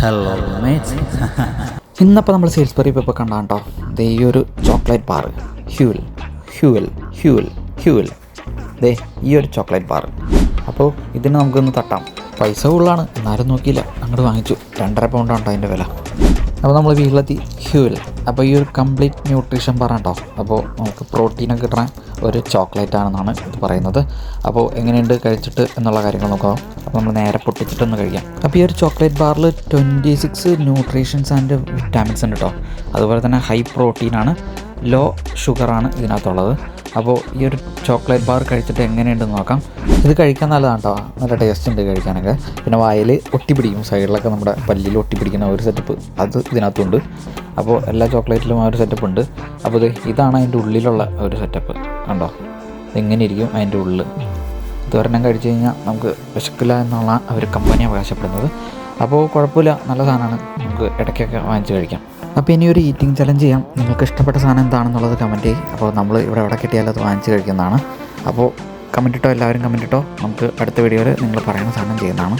Hello ഇന്നപ്പോൾ നമ്മൾ sales പറയും ഇപ്പോൾ കണ്ടാ കേട്ടോ ദേ ഈ ഒരു ചോക്ലേറ്റ് ബാർ ഹ്യൂൽ ഹ്യൂൽ ഹ്യൂൽ ഹ്യൂൽ ദേ ഈ ഒരു ചോക്ലേറ്റ് ബാർ അപ്പോൾ ഇതിന് നമുക്കൊന്ന് തട്ടാം. പൈസ കൂടുതലാണ്. എന്നാലും നോക്കിയില്ല. അങ്ങോട്ട് വാങ്ങിച്ചു. രണ്ടര പൗണ്ടാണ് അതിന്റെ വില? അപ്പോൾ നമ്മൾ വീട്ടിലെത്തി ഹ്യൂൽ. അപ്പോൾ ഈ ഒരു കംപ്ലീറ്റ് ന്യൂട്രീഷൻ ബാർ അപ്പോൾ നമുക്ക് പ്രോട്ടീനൊക്കെ കിട്ടണ ഒരു ചോക്ലേറ്റ് ആണെന്നാണ് ഇത് പറയുന്നത്. അപ്പോൾ എങ്ങനെയുണ്ട് കഴിച്ചിട്ട് എന്നുള്ള കാര്യങ്ങൾ നോക്കാം. അപ്പോൾ നമ്മൾ നേരെ പൊട്ടിച്ചിട്ടൊന്ന് കഴിക്കാം. അപ്പോൾ ഈ ഒരു ചോക്ലേറ്റ് ബാറിൽ twenty six nutritions and vitamins ഉണ്ട് കേട്ടോ. അതുപോലെ തന്നെ ഹൈ പ്രോട്ടീനാണ്. ലോ ഷുഗറാണ് ഇതിനകത്തുള്ളത്. അപ്പോൾ ഈ ഒരു ചോക്ലേറ്റ് ബാർ കഴിച്ചിട്ട് എങ്ങനെയുണ്ടെന്ന് നോക്കാം. ഇത് കഴിക്കാൻ നല്ലതാണ് കേട്ടോ നല്ല ടേസ്റ്റ് ഉണ്ട് കഴിക്കാനൊക്കെ. പിന്നെ വായിൽ ഒട്ടിപ്പിടിക്കും സൈഡിലൊക്കെ നമ്മുടെ പല്ലിൽ ഒട്ടിപ്പിടിക്കുന്ന ഒരു സെറ്റപ്പ് അത് ഇതിനകത്തുണ്ട്. അപ്പോൾ എല്ലാ ചോക്ലേറ്റിലും ആ ഒരു സെറ്റപ്പ് ഉണ്ട്. അപ്പോൾ ഇത് ഇതാണ് അതിന്റെ ഉള്ളിലുള്ള ഒരു സെറ്റപ്പ് കണ്ടോ? ഇതെങ്ങനെ ഇരിക്കും അതിന്റെ ഉള്ളിൽ ഇതൊരെണ്ണം കഴിച്ചു കഴിഞ്ഞാൽ നമുക്ക് വിശക്കില്ല എന്നുള്ള ഒരു കമ്പനി അവകാശപ്പെടുന്നത്. അപ്പോൾ കുഴപ്പമില്ല. നല്ല സാധനമാണ്. നമുക്ക് ഇടയ്ക്കൊക്കെ വാങ്ങിച്ച് കഴിക്കാം. അപ്പോൾ ഇനി ഒരു ഈറ്റിംഗ് ചലഞ്ച് ചെയ്യാം. നിങ്ങൾക്ക് ഇഷ്ടപ്പെട്ട സാധനം എന്താണെന്നുള്ളത് കമന്റ് ചെയ്യും. അപ്പോൾ നമ്മൾ ഇവിടെ എവിടെ കിട്ടിയാലും അത് വാങ്ങിച്ച് കഴിക്കുന്നതാണ്. അപ്പോൾ കമന്റ് ഇട്ടോ എല്ലാവരും കമന്റ് ഇട്ടോ. നമുക്ക് അടുത്ത വീഡിയോയിൽ നിങ്ങൾ പറയുന്ന സാധനം ചെയ്യുന്നതാണ്.